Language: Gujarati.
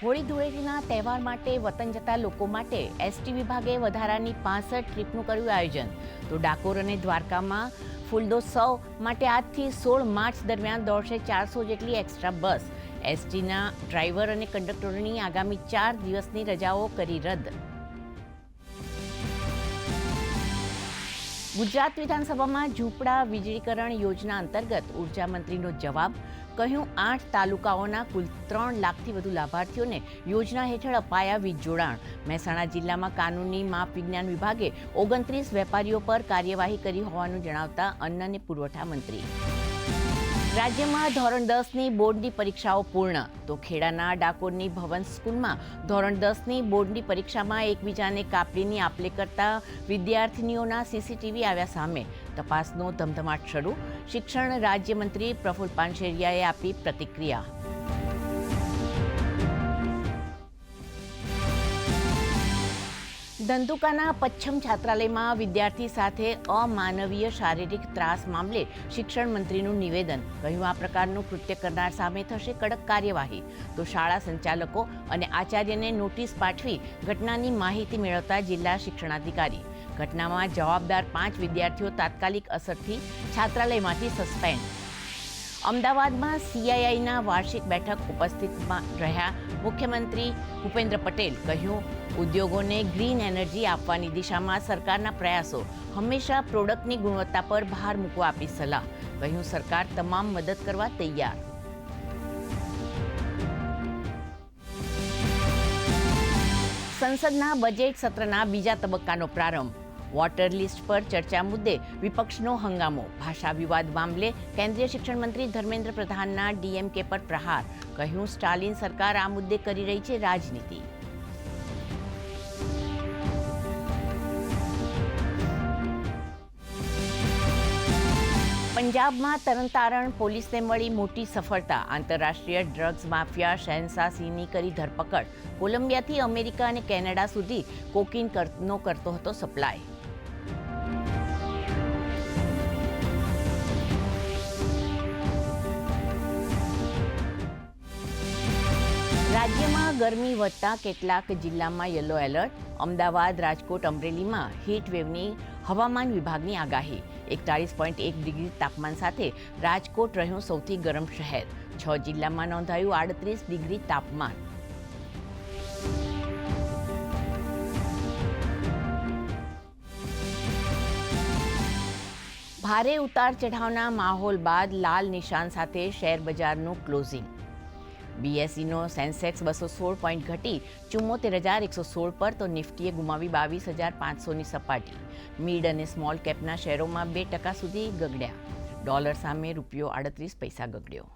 હોળી ધૂળેટીના તહેવાર માટે વતન જતા લોકો માટે એસટી વિભાગે વધારાની પાસઠ ટ્રીપનું કર્યું આયોજન. તો ડાકોર અને દ્વારકામાં ફૂલદોત્સવ માટે આજથી સોળ માર્ચ દરમિયાન દોડશે ચારસો જેટલી એક્સ્ટ્રા બસ. એસટીના ડ્રાઈવર અને કંડક્ટરોની આગામી ચાર દિવસની રજાઓ કરી રદ. ગુજરાત વિધાનસભામાં ઝૂંપડા વીજળીકરણ યોજના અંતર્ગત ઊર્જા મંત્રીનો જવાબ. કહ્યું, આઠ તાલુકાઓના કુલ ત્રણ લાખથી વધુ લાભાર્થીઓને યોજના હેઠળ અપાયા વીજ જોડાણ. મહેસાણા જિલ્લામાં કાનૂની માપ વિજ્ઞાન વિભાગે ઓગણત્રીસ વેપારીઓ પર કાર્યવાહી કરી હોવાનું જણાવતા અન્ન અને પુરવઠા મંત્રી. રાજ્યમાં ધોરણ દસની બોર્ડની પરીક્ષાઓ પૂર્ણ. તો ખેડાના ડાકોરની ભવન સ્કૂલમાં ધોરણ દસની બોર્ડની પરીક્ષામાં એકબીજાને કાપડીની આપલે કરતા વિદ્યાર્થીનીઓના સીસીટીવી આવ્યા સામે. તપાસનો ધમધમાટ શરૂ. શિક્ષણ રાજ્યમંત્રી પ્રફુલ પાનશેરિયાએ આપી પ્રતિક્રિયા. ધંધુકાના પચ્છમ છાત્રાલયમાં વિદ્યાર્થી સાથે અમાનવીય શારીરિક ત્રાસ મામલે શિક્ષણ મંત્રીનું નિવેદન. કહ્યું, આ પ્રકારનું કૃત્ય કરનાર સામે થશે કડક કાર્યવાહી. તો શાળા સંચાલકો અને આચાર્યને નોટિસ પાઠવી ઘટનાની માહિતી મેળવતા જિલ્લા શિક્ષણાધિકારી. ઘટનામાં જવાબદાર પાંચ વિદ્યાર્થીઓ તાત્કાલિક અસરથી છાત્રાલયમાંથી સસ્પેન્ડ. અમદાવાદમાં સીઆઈઆઈના વાર્ષિક બેઠક ઉપસ્થિતમાં રહ્યા મુખ્યમંત્રી ભૂપેન્દ્ર પટેલ કહ્યું, ઉદ્યોગોને ગ્રીન એનર્જી આપવાની દિશામાં સરકારના પ્રયાસો હંમેશા પ્રોડક્ટની ગુણવત્તા પર ભાર મૂકવા આપી સલાહ. કહ્યું, સરકાર તમામ મદદ કરવા તૈયાર. સંસદના બજેટ સત્રના બીજા તબક્કાનો પ્રારંભ. વોટર લિસ્ટ પર ચર્ચા મુદ્દે વિપક્ષનો હંગામો. ભાષા વિવાદ મામલે કેન્દ્રીય શિક્ષણ મંત્રી ધર્મેન્દ્ર પ્રધાનના ડીએમકે પર પ્રહાર. કહ્યું, સ્ટાલિન સરકાર આ મુદ્દે કરી રહી છે રાજનીતિ. પંજાબમાં તરણતારણ પોલીસને મળી મોટી સફળતા. આંતરરાષ્ટ્રીય ડ્રગ્સ માફિયા શહેનશાહ સિંહની કરી ધરપકડ. કોલંબિયાથી અમેરિકા અને કેનેડા સુધી કોકીન નો કરતો હતો સપ્લાય. રાજ્યમાં ગરમી વધતા કેટલાક જિલ્લામાં યલો એલર્ટ, અમદાવાદ, રાજકોટ, અમરેલીમાં હીટ વેવની હવામાન વિભાગની આગાહી. એકતાળીસ પોઈન્ટ એક ડિગ્રી તાપમાન સાથે રાજકોટ રહ્યું સૌથી ગરમ શહેર. છ જિલ્લામાં નોંધાયું આડત્રીસ ડિગ્રી તાપમાન. ભારે ઉતાર ચઢાવના માહોલ બાદ લાલ નિશાન સાથે શેર બજારનું ક્લોઝિંગ બીએસઈનો સેન્સેક્સ બસો સોળ પોઈન્ટ ઘટી ચુમ્મોતેર હજાર એકસો સોળ પર તો નિફ્ટીએ ગુમાવી બાવીસ હજાર પાંચસોની સપાટી. મિડ અને સ્મોલ કેપના શેરોમાં બે ટકા સુધી ગગડ્યા. ડોલર સામે રૂપિયો આડત્રીસ પૈસા ગગડ્યો.